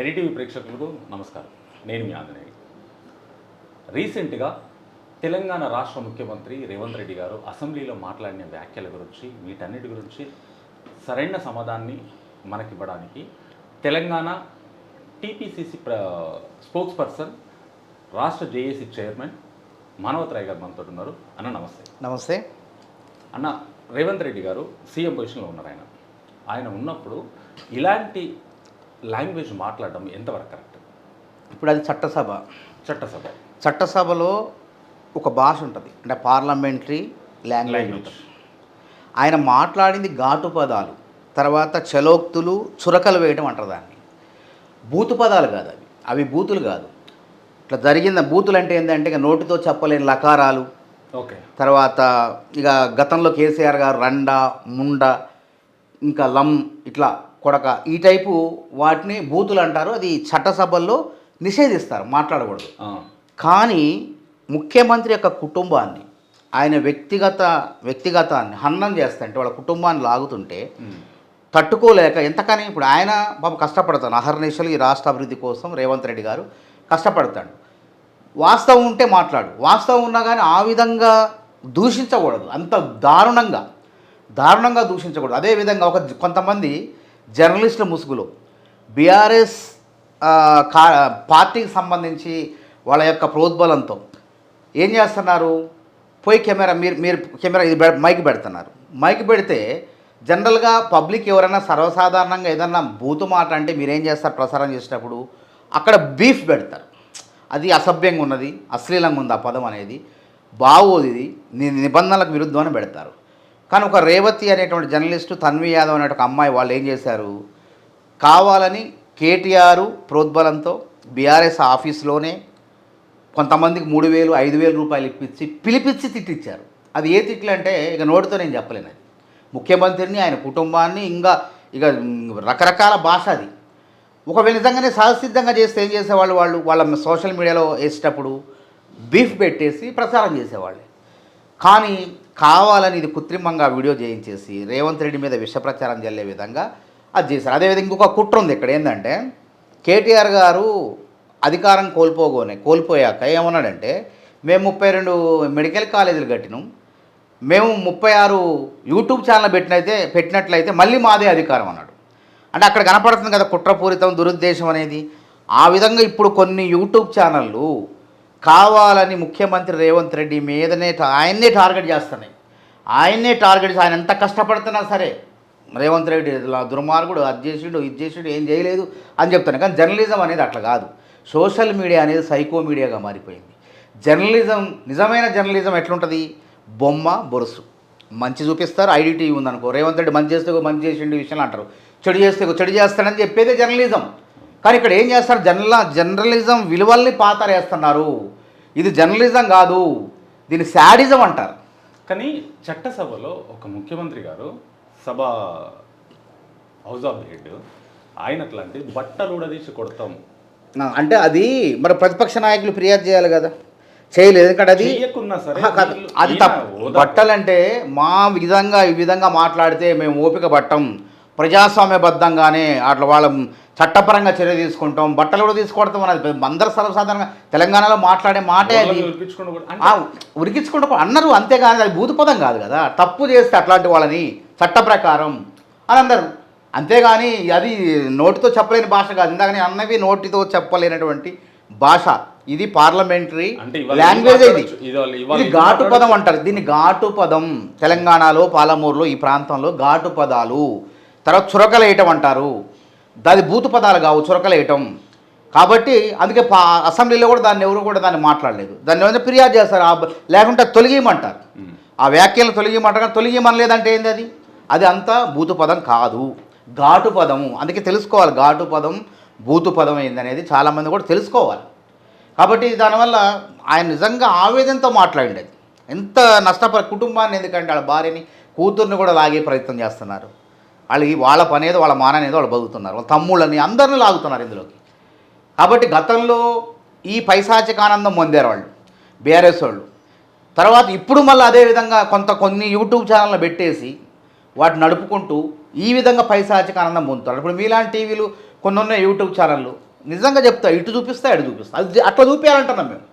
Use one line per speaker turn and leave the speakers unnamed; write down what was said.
Additive ప్రేక్షకులకు నమస్కారం. నేను మీ ఆంజనేయుడు రీసెంట్గా తెలంగాణ రాష్ట్ర ముఖ్యమంత్రి రేవంత్ రెడ్డి గారు అసెంబ్లీలో మాట్లాడిన వ్యాఖ్యల గురించి వీటన్నిటి గురించి సరైన సమాధానాన్ని మనకివ్వడానికి తెలంగాణ టీపీసీసీ ప్ర స్పోక్స్ పర్సన్ రాష్ట్ర జేఏసీ చైర్మన్ మానవత్ రాయ్ గారు మనతో ఉన్నారు. అన్న నమస్తే.
నమస్తే.
అన్న రేవంత్ రెడ్డి గారు సీఎం పొజిషన్లో ఉన్నారు ఆయన. ఆయన ఉన్నప్పుడు ఇలాంటి లాంగ్వేజ్ మాట్లాడడం ఎంతవరకు కరెక్ట్?
ఇప్పుడు అది చట్టసభ.
చట్టసభ.
చట్టసభలో ఒక భాష ఉంటుంది. అంటే పార్లమెంటరీ లాంగ్వేజ్ ఉంటుంది. ఆయన మాట్లాడింది ఘాటు పదాలు తర్వాత చలోక్తులు చురకలు వేయడం అంటారు దాన్ని. బూతు పదాలు కాదు అవి. అవి బూతులు కాదు. ఇట్లా జరిగింది బూతులు అంటే ఏంటంటే ఇక నోటితో చెప్పలేని లకారాలు.
ఓకే.
తర్వాత ఇక గతంలో కేసీఆర్ గారు రండ ముండ ఇంకా లం ఇట్లా కొడక ఈ టైపు వాటిని బూతులు అంటారు. అది చట్టసభల్లో నిషేధిస్తారు మాట్లాడకూడదు. కానీ ముఖ్యమంత్రి యొక్క కుటుంబాన్ని ఆయన వ్యక్తిగత వ్యక్తిగతాన్ని హన్నం చేస్తుంటే వాళ్ళ కుటుంబాన్ని లాగుతుంటే తట్టుకోలేక ఎంతకని ఇప్పుడు ఆయన పాప కష్టపడతాను అహర్నిశలు ఈ రాష్ట్ర అభివృద్ధి కోసం రేవంత్ రెడ్డి గారు కష్టపడతాడు. వాస్తవం ఉంటే మాట్లాడు. వాస్తవం ఉన్నా కానీ ఆ విధంగా దూషించకూడదు. అంత దారుణంగా. దారుణంగా దూషించకూడదు. అదేవిధంగా ఒక కొంతమంది జర్నలిస్టుల ముసుగులో బీఆర్ఎస్ కా పార్టీకి సంబంధించి వాళ్ళ యొక్క ప్రోద్బలంతో ఏం చేస్తున్నారు? పోయి కెమెరా మీరు మీరు కెమెరా ఇది మైక్ పెడుతున్నారు. మైక్ పెడితే జనరల్గా పబ్లిక్ ఎవరైనా సర్వసాధారణంగా ఏదన్నా బూతు మాట అంటే మీరేం చేస్తారు? ప్రసారం చేసేటప్పుడు అక్కడ బీఫ్ పెడతారు. అది అసభ్యంగా ఉన్నది అశ్లీలంగా ఉంది ఆ పదం అనేది. బాగోదు నిబంధనలకు విరుద్ధమని పెడతారు. కానీ ఒక రేవతి అనేటువంటి జర్నలిస్టు తన్వి యాదవ్ అనే ఒక అమ్మాయి వాళ్ళు ఏం చేశారు? కావాలని కేటీఆర్ ప్రోద్బలంతో బీఆర్ఎస్ ఆఫీస్లోనే కొంతమందికి మూడు వేలు ఐదు వేల రూపాయలు ఇప్పించి పిలిపించి తిట్టించారు అది ఏ తిట్లు అంటే ఇక నోటితో నేను చెప్పలేను అది. ముఖ్యమంత్రిని ఆయన కుటుంబాన్ని ఇంకా ఇక రకరకాల భాష అది. ఒకవేళ నిజంగానే సహసిద్ధంగా చేస్తే ఏం చేసేవాళ్ళు వాళ్ళు? వాళ్ళ సోషల్ మీడియాలో వేసేటప్పుడు బీఫ్ పెట్టేసి ప్రచారం చేసేవాళ్ళు. కానీ కావాలని ఇది కృత్రిమంగా వీడియో చేయించేసి రేవంత్ రెడ్డి మీద విష ప్రచారం చల్లే విధంగా అది చేశారు. అదేవిధంగా ఇంకొక కుట్ర ఉంది ఇక్కడ ఏంటంటే కేటీఆర్ గారు అధికారం కోల్పోగానే కోల్పోయాక ఏమన్నాడంటే మేము ముప్పై రెండు మెడికల్ కాలేజీలు కట్టినాం మేము ముప్పై ఆరు యూట్యూబ్ ఛానల్ పెట్టినైతే పెట్టినట్లయితే మళ్ళీ మాదే అధికారం అన్నాడు. అంటే అక్కడ కనపడుతుంది కదా కుట్రపూరితం దురుద్దేశం అనేది. ఆ విధంగా ఇప్పుడు కొన్ని యూట్యూబ్ ఛానళ్ళు కావాలని ముఖ్యమంత్రి రేవంత్ రెడ్డి మీదనే ఆయన్నే టార్గెట్ చేస్తున్నాయి. ఆయన్నే టార్గెట్ ఆయన ఎంత కష్టపడుతున్నా సరే రేవంత్ రెడ్డి దుర్మార్గుడు అది చేసిండు ఇది చేసిండు ఏం చేయలేదు అని చెప్తాను కానీ జర్నలిజం అనేది అట్లా కాదు. సోషల్ మీడియా అనేది సైకో మీడియాగా మారిపోయింది. జర్నలిజం నిజమైన జర్నలిజం ఎట్లుంటుంది? బొమ్మ బొరుసు. మంచి చూపిస్తారు ఐడిటీవీ ఉందనుకో. రేవంత్ రెడ్డి మంచి చేస్తే మంచి చేసిండు విషయాలు అంటారు. చెడు చేస్తే చెడు చేస్తాడని చెప్పేదే జర్నలిజం. కానీ ఇక్కడ ఏం చేస్తారు? జర్నల జర్నలిజం విలువల్ని పాతరేస్తున్నారు. ఇది జర్నలిజం కాదు. దీన్ని శాడిజం అంటారు.
కానీ చట్టసభలో ఒక ముఖ్యమంత్రి గారు సభ హౌస్ ఆఫ్ హెడ్ ఆయన అట్లాంటి బట్టలు ఉడదీసి కొడతాం.
అంటే అది మరి ప్రతిపక్ష నాయకులు ఫిర్యాదు చేయాలి కదా? చేయలేదు ఎందుకంటే అది? అది తప్పు. బట్టలంటే మా విధంగా ఈ విధంగా మాట్లాడితే మేము ఓపిక పట్టం. ప్రజాస్వామ్యబద్ధంగానే అట్లా వాళ్ళ చట్టపరంగా చర్య తీసుకుంటాం బట్టలు కూడా తీసుకొడతాం అనేది అందరు సర్వసాధారణంగా తెలంగాణలో మాట్లాడే మాటే అది. ఉరికించుకుంటూ అన్నారు అంతేగాని అది భూతపదం కాదు కదా. తప్పు చేస్తే అట్లాంటి వాళ్ళని చట్ట ప్రకారం అని అందరు. అంతేగాని అది నోటితో చెప్పలేని భాష కాదు. ఇందాక నేను అన్నవి నోటితో చెప్పలేనటువంటి భాష. ఇది పార్లమెంటరీ లాంగ్వేజ్ ఇది. ఇది ఘాటు పదం అంటారు. దీన్ని ఘాటు పదం. తెలంగాణలో పాలమూరులో ఈ ప్రాంతంలో ఘాటు పదాలు. తర్వాత చురకలేయటం అంటారు. దాని బూతు పదాలు కావు చురకలేయటం. కాబట్టి అందుకే పా అసెంబ్లీలో కూడా దాన్ని ఎవరు కూడా దాన్ని మాట్లాడలేదు. దాన్ని ఏమైనా ఫిర్యాదు చేస్తారు? లేకుంటే తొలగియమంటారు.
ఉమ్.
ఆ వ్యాఖ్యలు తొలగియమంటారు కానీ తొలగియమనలేదంటే ఏంది అది? అది అంతా బూతు పదం కాదు. ఘాటు పదము. అందుకే తెలుసుకోవాలి ఘాటు పదం బూతు పదం ఏందనేది చాలామంది కూడా తెలుసుకోవాలి. కాబట్టి దానివల్ల ఆయన నిజంగా ఆవేదనతో మాట్లాడింది ఎంత నష్టపర కుటుంబాన్ని ఎందుకంటే వాళ్ళ భార్యని కూతుర్ని కూడా లాగే ప్రయత్నం చేస్తున్నారు. వాళ్ళకి వాళ్ళ పని ఏదో వాళ్ళ మాన ఏదో వాళ్ళు బతుకుతున్నారు. వాళ్ళ తమ్ముళ్ళని అందరిని లాగుతున్నారు ఇందులోకి. కాబట్టి గతంలో ఈ పైశాచికానందం పొందారు వాళ్ళు బీఆర్ఎస్ వాళ్ళు. తర్వాత ఇప్పుడు మళ్ళీ అదే విధంగా కొంత కొన్ని యూట్యూబ్ ఛానళ్ళు పెట్టేసి వాటిని నడుపుకుంటూ ఈ విధంగా పైశాచికానందం పొందుతారు ఇప్పుడు మీలాంటి టీవీలు కొన్ని ఉన్నాయి యూట్యూబ్ ఛానళ్ళు. నిజంగా చెప్తా ఇటు చూపిస్తా ఇటు చూపిస్తా. అది అట్లా చూపించాలంటున్నాం మేము.